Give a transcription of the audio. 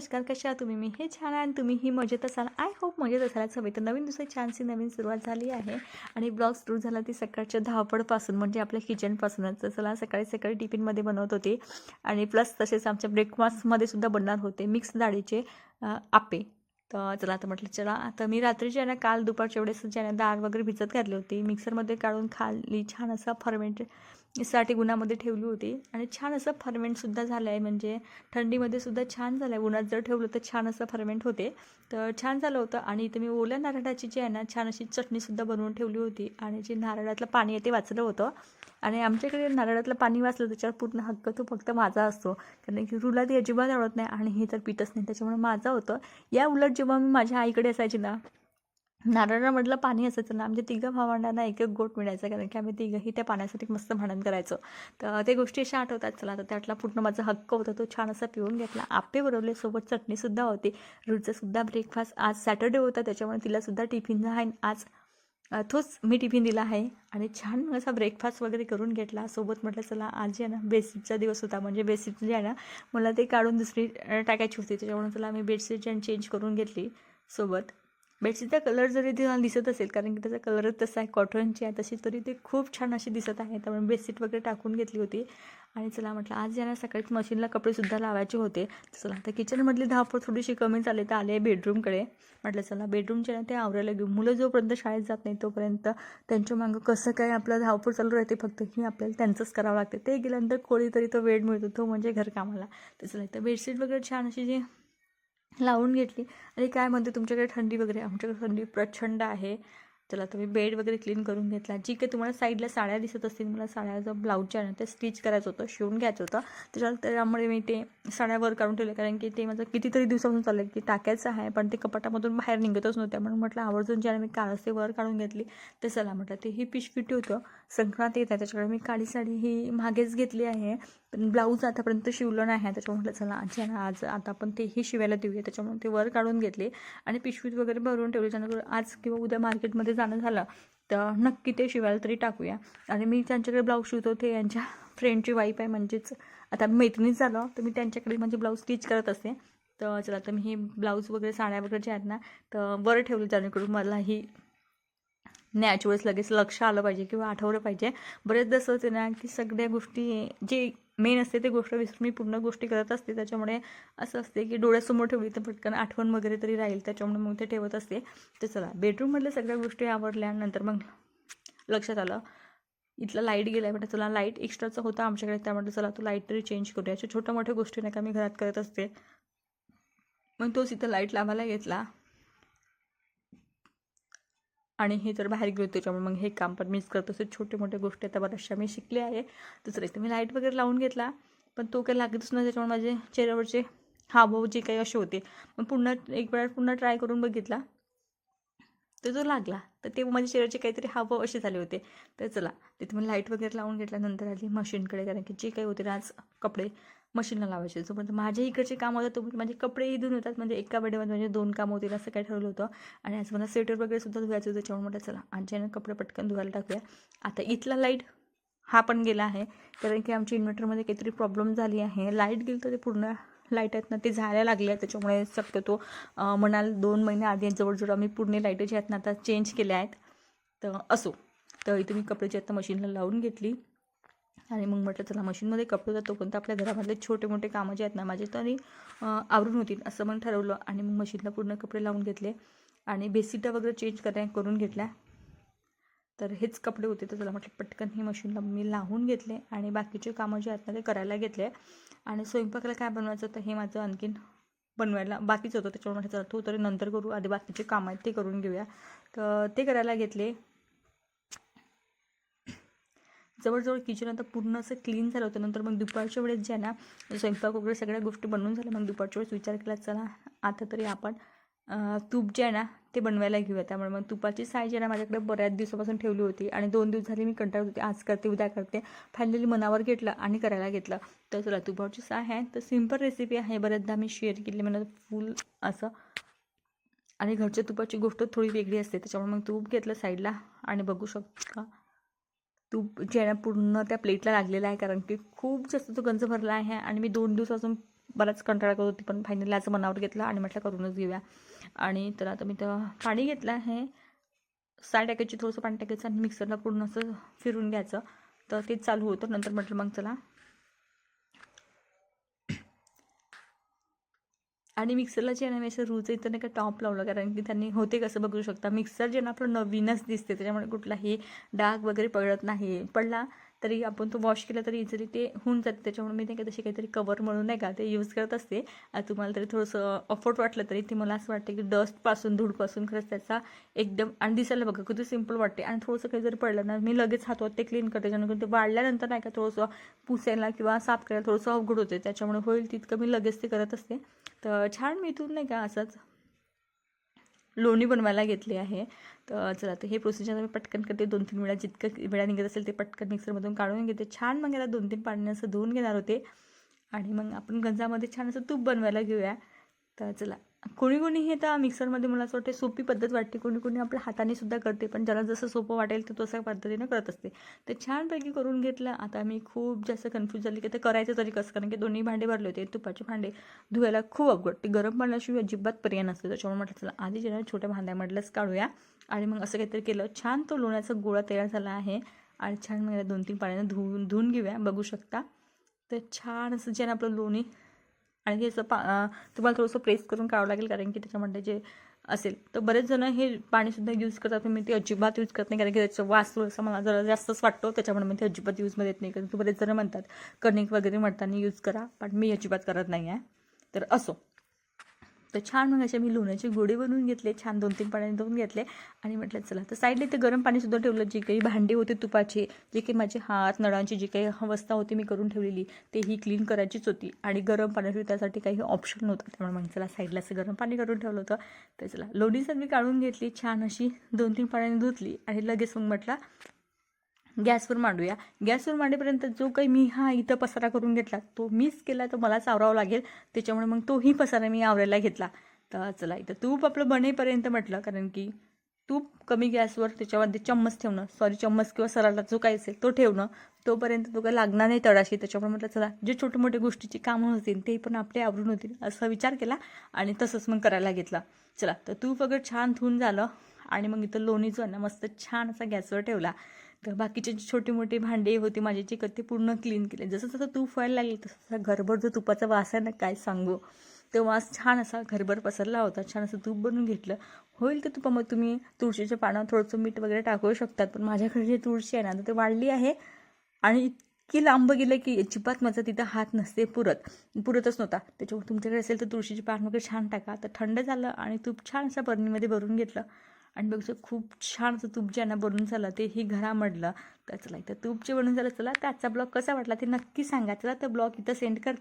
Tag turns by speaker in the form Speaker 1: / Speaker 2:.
Speaker 1: नमस्कार कशा आहात तुम्ही? मी हे छान आहे आणि तुम्हीही मजेत असाल. आय होप मजेत असायलाच हवे तर नवीन दुसरी छानशी नवीन सुरुवात झाली आहे आणि ब्लॉग सुरू झाला ती सकाळच्या धावपळपासून म्हणजे आपल्या किचनपासूनच चला सकाळी सकाळी टिफिनमध्ये बनवत होते आणि प्लस तसेच आमच्या ब्रेकफास्टमध्ये सुद्धा बनणार होते मिक्स डाळीचे आपे आप्पे. तर चला आता म्हटलं चला. आता मी रात्रीच्या ना काल दुपारच्या वेळेस ज्याने डाळ वगैरे भिजत घातली होती मिक्सरमध्ये काढून खाली छान असा फर्मेंट साठी उन्हामध्ये ठेवली होती. आणि छान असं फर्मेंटसुद्धा झालं आहे म्हणजे थंडीमध्ये सुद्धा छान झालं आहे उन्हात जर ठेवलं तर छान असं फर्मेंट होते. तर छान झालं होतं. आणि इथं मी ओल्या नारळाची जी आहे ना छान अशी चटणीसुद्धा बनवून ठेवली होती. आणि जे नारळातलं पाणी आहे ते वाचलं होतं. आणि आमच्याकडे नारळातलं पाणी वाचलं त्याच्यावर पूर्ण हक्क तो फक्त माझा असतो. कारण की रुला ती अजिबात आवडत नाही. आणि हे तर पितच नाही. त्याच्यामुळे माझा होतं. या उलट जेव्हा मी माझ्या आईकडे असायची ना नारळामधलं पाणी असायचं ना आमच्या तिघं भावंडांना एक एक गोट मिळायचं कारण की आम्ही तिघंही त्या पाण्यासाठी मस्त भांडण करायचो. तर ते गोष्टी अशा आठवतात चला तर त्यातला पूर्ण माझा हक्क होता तो छान असा पिऊन घेतला. आप्पे बनवले सोबत चटणीसुद्धा होती. रुचंसुद्धा ब्रेकफास्ट आज सॅटर्डे होता त्याच्यामुळे तिलासुद्धा टिफिन आहे. आणि आज तोच मी टिफिन दिला आहे. आणि छान असा ब्रेकफास्ट वगैरे करून घेतला. सोबत म्हटलं चला आज जे आहे ना बेडशीटचा दिवस होता. म्हणजे बेडशीट जे आहे ना मला ते काढून दुसरी टाकायची होती. त्याच्यामुळे चला मी बेडशीट चेंज करून घेतली सोबत. बेडशीटचा कलर जरी तुम्हाला दिसत असेल कारण की त्याचा कलरच तसा आहे कॉटनची आहे तशी तरी ते खूप छान अशी दिसत आहे. त्यामुळे बेडशीट वगैरे टाकून घेतली होती. आणि चला म्हटलं आज यांना सकाळीच मशीनला कपडेसुद्धा लावायचे होते चला आता किचनमधली धावपळ थोडीशी कमी झाली तर आले बेडरूमकडे. म्हटलं चला बेडरूमच्या ना ते आवरायला घेऊ. मुलं जोपर्यंत शाळेत जात नाही तोपर्यंत त्यांच्या मागं कसं काय आपलं धावपळ चालू राहते फक्त की आपल्याला त्यांचंच करावं लागते. ते गेल्यानंतर कोणीतरी तो वेळ मिळतो तो म्हणजे घरकामाला. तर चला तर बेडशीट वगैरे छान अशी जी लावून घेतली. आणि काय म्हणते तुमच्याकडे थंडी वगैरे आमच्याकडे थंडी प्रचंड आहे. चला तुम्ही बेड वगैरे क्लीन करून घेतला. जी काही तुम्हाला साईडला साड्या दिसत असतील मला साड्याचं ब्लाऊजचे आहे ना ते स्टिच करायचं होतं शिवून घ्यायचं होतं. त्याच्या त्यामुळे मी ते साड्या वर काढून ठेवले कारण की ते माझं कितीतरी दिवसापासून चाललं की टाकायचं आहे पण ते कपाटामधून बाहेर निघतच नव्हत्या. म्हणून म्हटलं आवर्जून ज्याला मी काळसे वर काढून घेतली. ते चला म्हटलं ते ही पिशविटी होतं. संक्रांत येत आहे त्याच्याकडे मी काळी साडी ही मागेच घेतली आहे. पण ब्लाऊज आतापर्यंत शिवलं नाही आहे त्याच्यामुळे म्हटलं चला आज ना आज आता आपण तेही शिवायला देऊया. त्याच्यामुळे ते वर काढून घेतले आणि पिशवीत वगैरे भरून ठेवले त्यानंतर आज किंवा उद्या मार्केटमध्ये जाणं झालं तर नक्की ते शिवायला तरी टाकूया. आणि मी त्यांच्याकडे ब्लाऊज शिवतो ते यांच्या फ्रेंडची वाईफ आहे म्हणजेच आता मैत्रिणीच झालं तर मी त्यांच्याकडे म्हणजे ब्लाऊज स्टिच करत असते. तर चला तर मी हे ब्लाऊज वगैरे साड्या वगैरे जे आहेत ना तर बरं ठेवलं जेणेकरून मला ही नॅचरल्स लगेच लक्ष आलं पाहिजे किंवा आठवलं पाहिजे. बरेचदा असं होते ना की सगळ्या गोष्टी जे मेन असते ते गोष्ट विसरून मी पूर्ण गोष्टी करत असते. त्याच्यामुळे असं असते की डोळ्यासमोर ठेवली तर पटकन आठवण वगैरे तरी राहील. त्याच्यामुळे मग ते ठेवत असते. तर चला बेडरूममधल्या सगळ्या गोष्टी आवडल्यानंतर मग लक्षात आलं. इथला लाइट गेला आहे म्हटलं चला लाइट एक्स्ट्राचा होता आमच्याकडे. त्यामुळे चला तू लाइट तरी चेंज करूया. अशा छोट्या मोठ्या गोष्टी नाही का मी घरात करत असते. मग तोच इथं लाइट लावायला घेतला. आणि हे तर बाहेर गेलो त्याच्यामुळे मग हे काम पण मीच करत. असते छोटे मोठे गोष्टी आता बऱ्याचशा मी शिकले आहे. दुसरं तर मी लाइट वगैरे लावून घेतला. पण तो काही लागतच नाही त्याच्यामुळे माझे चेहऱ्यावरचे हावभाव जे काही असे होते. मग पुन्हा एक वेळा पुन्हा ट्राय करून बघितला. तर तो लागला तर ते माझ्या चेहऱ्याचे काहीतरी हावभाव असे झाले होते. तर चला तिथे मी लाइट वगैरे लावून घेतल्यानंतर आली मशीनकडे कारण की जे काही होते ना आज कपडे मशीनला लावायचे. जोपर्यंत माझ्या इकडचे काम होतं तोपर्यंत माझे कपडेही धुवून होतात म्हणजे एका वेळेमध्ये म्हणजे दोन कामं होतील असं काय ठरवलं होतं. आणि आज मला स्वेटर वगैरे सुद्धा धुवायचं होतं. त्याच्यामुळे म्हटलं चला आजच्यानं कपडे पटकन धुवायला टाकूया. आता इथला लाइट हा पण गेला आहे. कारण की आमच्या इन्व्हर्टरमध्ये काहीतरी प्रॉब्लेम झाली आहे. लाइट गेली तर ते पूर्ण लाइट आहेत ना ते जायला लागले आहे त्याच्यामुळे शक्यतो म्हणाल दोन महिने आधी जवळजवळ आम्ही पूर्ण लाइट जे आहेत ना आता चेंज केल्या आहेत. तर असो. तर इथे मी कपडे जे आहेत मशीनला लावून घेतली. आणि मग म्हटलं चला मशीनमध्ये कपडे होतात तोपर्यंत आपल्या घरामधले छोटे मोठे कामं जे आहेत ना माझे तरी आवरून होतील असं मग ठरवलं. आणि मग मशीनला पूर्ण कपडे लावून घेतले आणि बेसिटा वगैरे चेंज कराय करून घेतल्या. तर हेच कपडे होते. तर त्याला म्हटलं पटकन हे मशीनला मी लावून घेतले आणि बाकीचे कामं जे आहेत ना ते करायला घेतले. आणि स्वयंपाकाला काय बनवायचं तर हे माझं आणखीन बनवायला बाकीच होतं. त्याच्यामुळे म्हटलं चला तो तरी नंतर करू. आधी बाकीचे कामं आहेत ते करून घेऊया. तर ते करायला घेतले. जवळजवळ किचन आता पूर्ण असं क्लीन झालं होतं. नंतर मग दुपारच्या वेळेस जे आहे ना स्वयंपाक वगैरे सगळ्या गोष्टी बनवून झाल्या. मग दुपारच्या वेळेस विचार केला चला आता तरी आपण तूप जे आहे ना ते बनवायला घेऊया. त्यामुळे मग तुपाची साय जी आहे ना माझ्याकडे बऱ्याच दिवसापासून ठेवली होती. आणि दोन दिवस झाली मी कंटाळत होते. आज करते उद्या करते. फायनली मनावर घेतलं आणि करायला घेतलं. तर चला तुपाची साय आहे. तर सिंपल रेसिपी आहे. बऱ्याचदा मी शेअर केली मला फुल असं. आणि घरच्या तुपाची गोष्ट थोडी वेगळी असते. त्याच्यामुळे मग तूप घेतलं साईडला आणि बघू शकता. तूप जे आहे ना पूर्ण त्या प्लेटला लागलेलं आहे कारण की खूप जास्त तो गंज भरला आहे आणि मी दोन दिवसापासून बराच कंटाळा करत होती पण फायनली आज मनावर घेतला आणि म्हटलं करूनच घेऊया. आणि तर आता मी तर पाणी घेतलं आहे साय टाकायची थोडंसं पाणी टाकायचं आणि मिक्सरला पूर्ण असं फिरून घ्यायचं. तर तेच चालू होतं नंतर म्हटलं मग चला आणि मिक्सरला जे आहे ना मी असं रूच इथं नाही का टॉप लावलं कारण की त्यांनी होते कसं बघू शकता. मिक्सर जे ना आपलं नवीनच दिसते त्याच्यामुळे कुठलाही डाग वगैरे पडत नाही. पडला तरी आपण तो वॉश केला तरी इझिली ते होऊन जाते. त्याच्यामुळे मी नाही का तशी काहीतरी कवर म्हणून नाही का ते यूज करत असते. आणि तुम्हाला तरी थोडंसं अफोर्ट वाटलं तरी ते मला असं वाटतं की डस्टपासून धूळपासून खरंच त्याचा एकदम आणि दिसायला बघा किती सिंपल वाटते. आणि थोडंसं काही जरी पडलं ना मी लगेच हातवात ते क्लीन करते. जेणेकरून ते वाढल्यानंतर नाही का थोडंसं पुसायला किंवा साफ करायला थोडंसं अवघड होते. त्याच्यामुळे होईल तितकं मी लगेच ते करत असते. तर छान मी इथून नाही का असंच लोणी बनवायला घेतली आहे. तर चला तर हे प्रोसिजर मी पटकन करते. दोन तीन वेळा जितकं वेळा निघत असेल ते पटकन मिक्सरमधून काढून घेते. छान मग याला दोन तीन पाण्याने असं धुवून घेणार होते. आणि मग आपण गंजामध्ये छान असं तूप बनवायला घेऊया. तर चला. कोणी कोणी हे त्या मिक्सरमध्ये मला असं वाटते सोपी पद्धत वाटते. कोणी कोणी आपल्या हाताने सुद्धा करते पण ज्याला जसं सोपं वाटेल तर तसं पद्धतीनं करत असते. तर छानपैकी करून घेतलं. आता मी खूप जास्त कन्फ्यूज झाली की ते करायचं तरी कसं? कारण की दोन्ही भांडे भरले होते. तुपाचे भांडे धुवायला खूप अवघड. ते गरम पाण्याशिवाय अजिबात पर्याय नसते. त्याच्यामुळे म्हटलं चला आधी जेव्हा छोट्या भांड्यामधलंच काढूया. आणि मग असं काहीतरी केलं. छान तो लोण्याचा गोळा तयार झाला आहे. आणि छान मग दोन तीन पाण्यानं धुवून धुवून घेऊया. बघू शकता. तर छान असं जे आपलं लोणी आणि हे असं पा तुम्हाला थोडंसं प्रेस करून काढावं लागेल कारण की त्याच्यामध्ये जे असेल तर बरेच जण हे पाणीसुद्धा यूज करतात. मी ते अजिबात यूज करत नाही कारण की त्याचा वास थोडासा मला जरा जास्तच वाटतो. त्याच्यामुळे मी ते अजिबात यूजमध्ये येत नाही. कारण की बरेच जण म्हणतात कणिक वगैरे म्हणताना यूज करा पण मी अजिबात करत नाही आहे तर असो. तर छान मग अशा मी लोण्याचे गोडे बनवून घेतले छान दोन तीन पाण्याने धुवून घेतले आणि म्हटलं चला. तर साईडला ते गरम पाणीसुद्धा ठेवलं जे काही भांडे होते तुपाचे जे काही माझे हात नळांची जी काही अवस्था होती मी करून ठेवलेली ते ही क्लीन करायचीच होती. आणि गरम पाण्यासाठी त्यासाठी काही ऑप्शन नव्हतं. त्यामुळे मग चला साईडला असं गरम पाणी करून ठेवलं होतं. तर चला लोणी सर मी काढून घेतली छान अशी दोन तीन पाण्याने धुतली आणि लगेच मग म्हटलं गॅसवर मांडूया. गॅसवर मांडेपर्यंत जो काही मी हा इथं पसारा करून घेतला तो मीच केला तर मलाच आवरावा लागेल. त्याच्यामुळे मग तोही पसारा मी आवरायला घेतला. तर चला इथं तूप आपलं बनेपर्यंत म्हटलं कारण की तूप कमी गॅसवर त्याच्यामध्ये चम्मच ठेवणं सॉरी चम्मच किंवा सराला जो काही असेल तो ठेवणं तोपर्यंत तो काही लागणार नाही तळाशी. त्याच्यामुळे म्हटलं चला जे छोटे मोठे गोष्टीची कामं होतील ते पण आपले आवरून होतील असा विचार केला आणि तसंच मग करायला घेतला. चला तर तूप वगैरे छान धुवून झालं आणि मग इथं लोणी जो आहे ना मस्त छान असा गॅसवर ठेवला. तर बाकीचे जे छोटे मोठे भांडे होते माझे जे ते पूर्ण क्लीन केले. जसं जसं तूप व्हायला लागले तसं घरभर जो तुपाचा वास आहे ना काय सांगू? तो वास छान असा घरभर पसरला होता. छान असं तूप बनवून घेतलं. होईल तर तुपामध्ये तुम्ही तुळशीच्या पानं थोडंसं मीठ वगैरे टाकू शकतात. पण माझ्याकडे जी तुळशी आहे ना तर ते वाढली आहे आणि इतकी लांब गेलं की अजिबात माझा तिथं हात नसते पुरत. पुरतच नव्हता. त्याच्यामुळे तुमच्याकडे असेल तर तुळशीची पान वगैरे छान टाका. तर थंड झालं आणि तूप छान असं बरणीमध्ये भरून घेतलं. आणि बघ खूप छान असं तूप ज्यांना बनून झालं ते ही घरामधलं. तर चला इथं तूपचे बनून झालं चला त्याचा ब्लॉग कसा वाटला ते नक्की सांगा. चला तर ब्लॉग इथं सेंड करते.